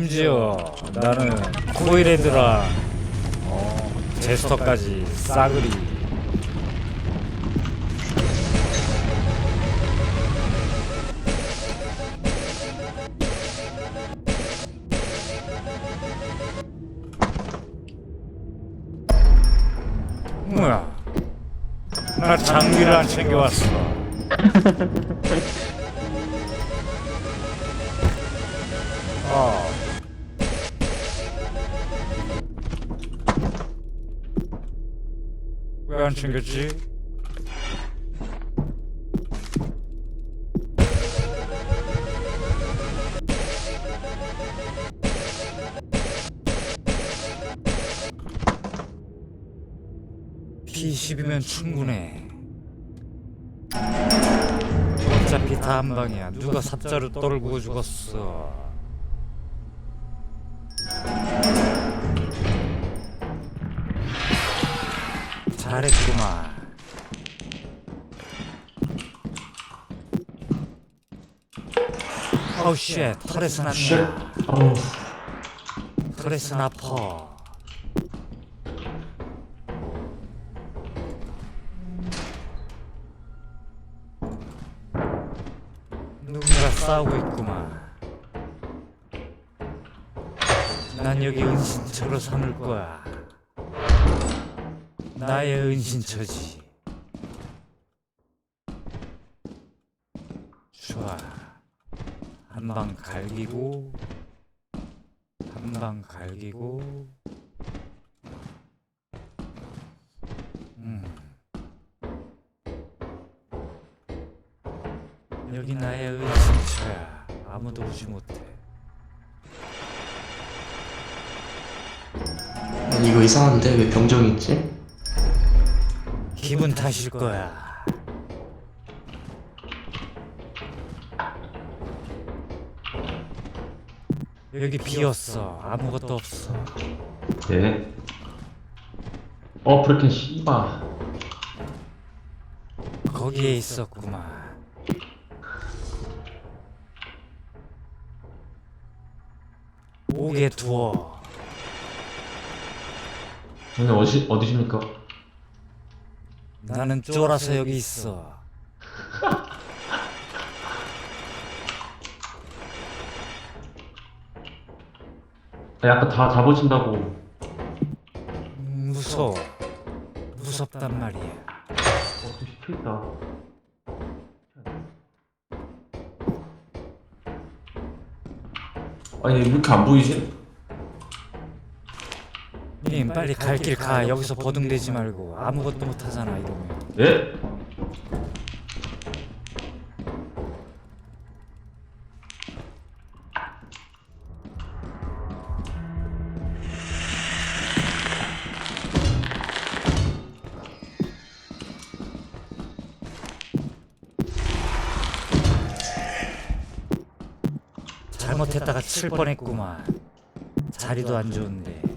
심지어 나는 코일헤드랑 어, 제스터까지 싸그리. 뭐야? 나 장비를 안 챙겨왔어 왜 안 챙겼지? P10이면 충분해. 어차피 다한 방이야. 누가 삽자루 떨구고 죽었어. 잘했구만. 어우 쉣, 터렛은 안 쉣. 나. 어우, 터렛은 아파. 누군가 싸우고 있구만. 난 여기 은신처로 삼을 거야. 나의 은신처지. 좋아. 한방 갈기고, 한방 갈기고, 음. 여기 나의 은신처야. 아무도 오지 못해. 이거 이상한데 왜 병정이 있지? 기분 탓일 거야. 여기 비었어. 아무것도 없어. 네. 어, 브레켄 씨바. 거기에 있었구만. 오게 두어. 오늘 어디 어디십니까? 나는 쫄아서 여기 있어. 아, 약간 다 잡으신다고. 음, 무서워. 무섭단 말이야. 어, 좀 시켜 있다. 아니 왜 이렇게 안 보이지? 님 빨리 갈 길 가. 여기서 버둥대지 말고 아무것도 못 하잖아 이러면. 예? 잘못했다가 칠 뻔했구만. 자리도 안 좋은데.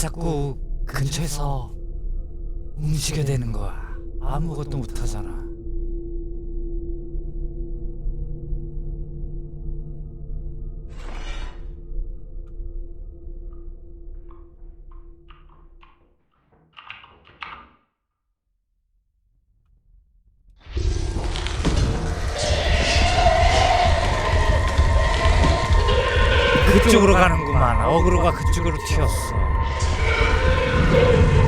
자꾸 근처에서 움직여 대는 거야? 아무것도 못 하잖아. 그쪽으로 가는구만. 어그로가 그쪽으로 튀었어. Thank you.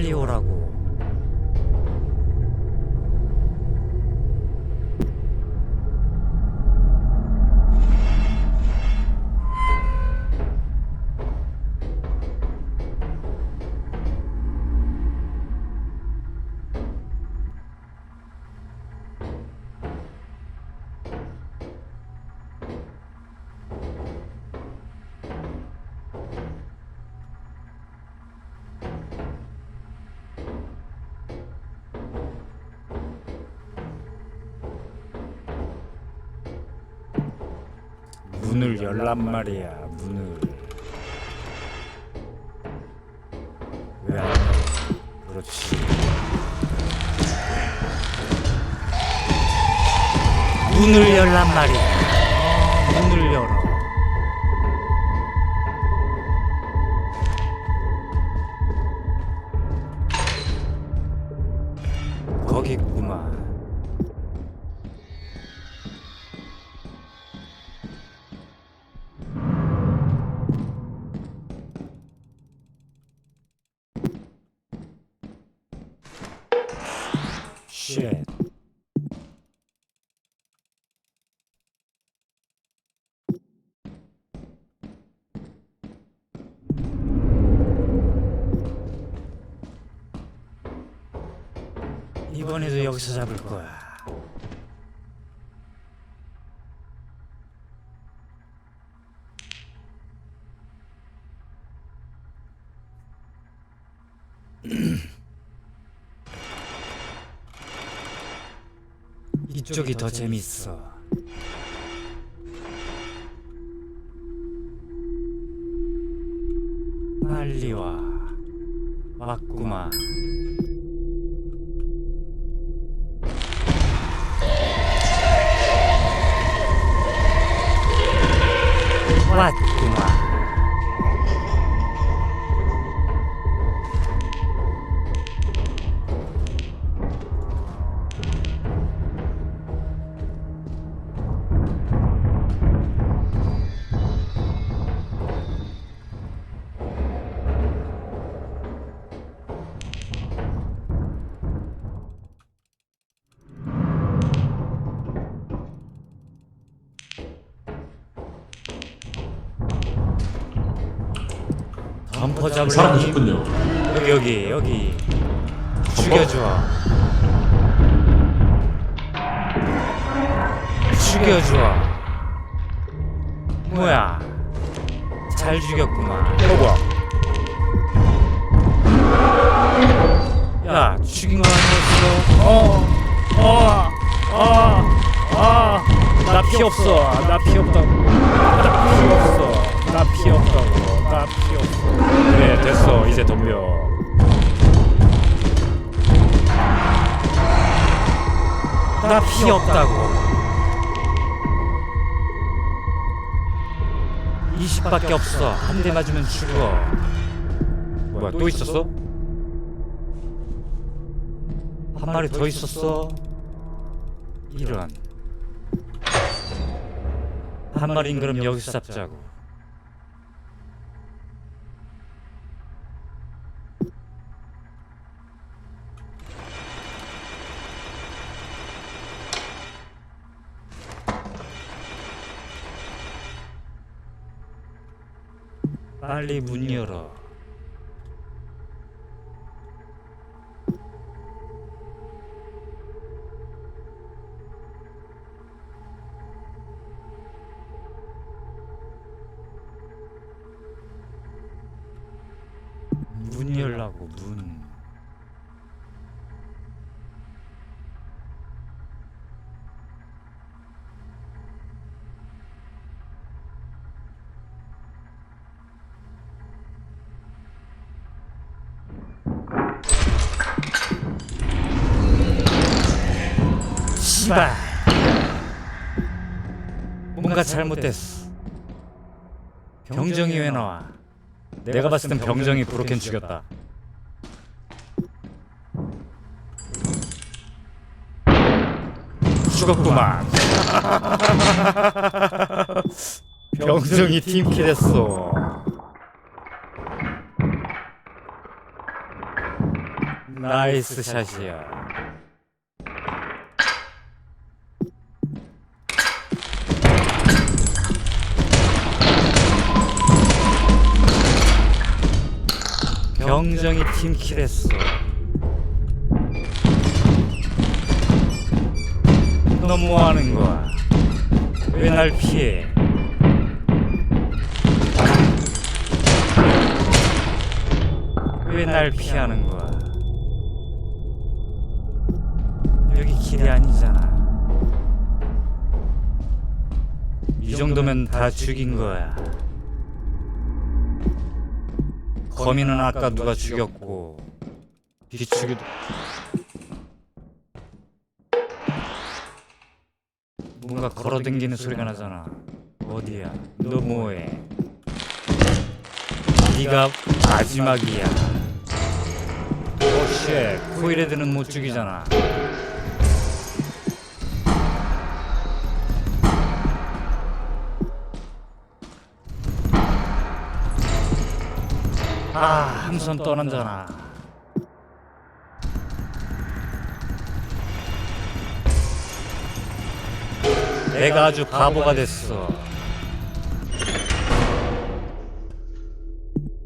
빨리 오라고. 문을 열란 말이야. 문을. 왜안 열어? 그렇지. 문을 열란 말이야. 쉣. 이번에도 여기서 잡을 거야. 이쪽이 더 재밌어. 빨리 와. 왔구만. 왔구만. 잡으려니? 살아계셨군요. 여기 여기 여기. 죽여줘 죽여줘 뭐야? 잘 죽였구만. 어 뭐야? 야 죽인 거 아니었어? 어어어어나 피 없어. 나 피 없다고. 나 피 없어. 나 피 없다고 나피 없어 그래 됐어. 이제 덤벼. 나 피 없다고. 20밖에 없어. 한 대 맞으면 죽어. 뭐야 또 있었어? 한 마리 더 있었어? 이런 한 마리는 그럼 여기서 잡자고 빨리 문 열어. 문 열라고 문. 씨발. 뭔가 잘못됐어. 병정이 왜 나와? 내가 봤을 땐 병정이 브로켄 죽였다. 죽었구만. 병정이 팀킬 했어. 나이스 샷이야. 병정이 팀킬했어. 너 뭐하는 거야? 왜 날 피해? 왜 날 피하는 거야? 여기 길이 아니잖아. 이 정도면 다 죽인 거야. 거미는 아까 누가 죽였고 비추기도 뭔가 걸어댕기는 소리가 나잖아. 어디야? 너 뭐해? 네가 마지막이야. 오쉣, 코일헤드는 못 죽이잖아. 아, 함선 떠난잖아. 내가 아주 바보가 됐어.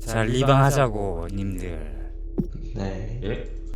자, 리방하자고, 님들. 네. 예?